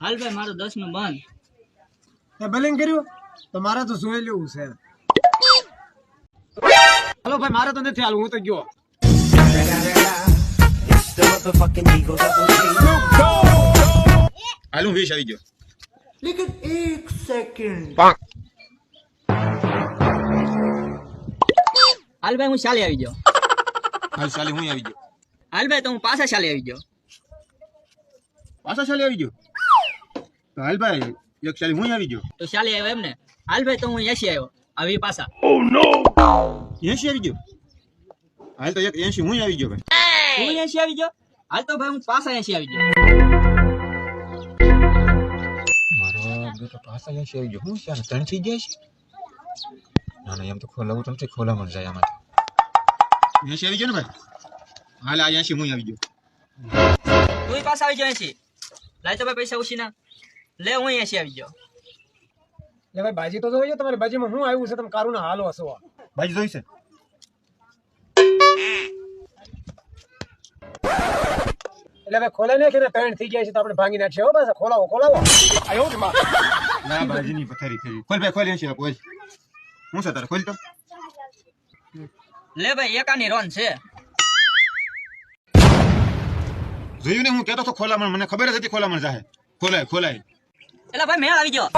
હાલ ભાઈ મારું દસનું બંધ બલિંગ કર્યું? તો મારે તો જોઈ લેવું છે. હલો ભાઈ મારે તો નથી હાલ હું તો ગયો. હાલું વીસ આવી ગયો. હાલ ભાઈ હું ચાલી આવી ગયો. હાલ સાલી હું આવી ગયો હાલ ભાઈ તો હું પાછા ચાલી આવી ગયો પાછા ચાલી આવી ગયો તો હાલ ભાઈ એક ચાલી હું આવી ગયો તો ચાલી આવ્યો એમ ને હાલ ભાઈ તો હું એસી આવ્યો આવી પાછા એસી આવી ગયો હાલ તો એક એસી હું આવી ગયો ભાઈ હું એસી આવી ગયો હાલ તો ભાઈ હું પાછા એસી આવી ગયો મારો તો પાછા એસી આવી ગયો હું ત્રણ થઈ છે ના ના એમ તો ખોલાવું તમને ખોલામાં જાય આમાં એસી આવી ગયો ને ભાઈ હાલ આ એસી હું આવી ગયો તું પાછા આવી ગયો એસી લાય તો ભાઈ પૈસા ઉછી ના લે હું એસી આવી ગયો એટલે ભાઈ ભાજી તો જોઈ તમારી ભાજીમાં હું આવ્યું છે તમે કારું ના હાલો હસો ભાજી જોઈ છે એટલે ભાઈ ખોલાઈ નાખે ને ત્રણ થઈ ગયા છે તો આપણે ભાંગી નાખશે હો પાછા ખોલાવો ખોલાવો આયો ને માં ના બાજીની પથારી થઈ ખોલ ભાઈ ખોલ એસી ખોલ હું છે તારે ખોલ તો લે ભાઈ એકાની રોન છે. જોયું ને હું કેતો તો ખોલામણ મને ખબર જ હતી ખોલામણ જાહે. ખોલાય ખોલાય. એટલે ભાઈ મેળ આવી ગયો.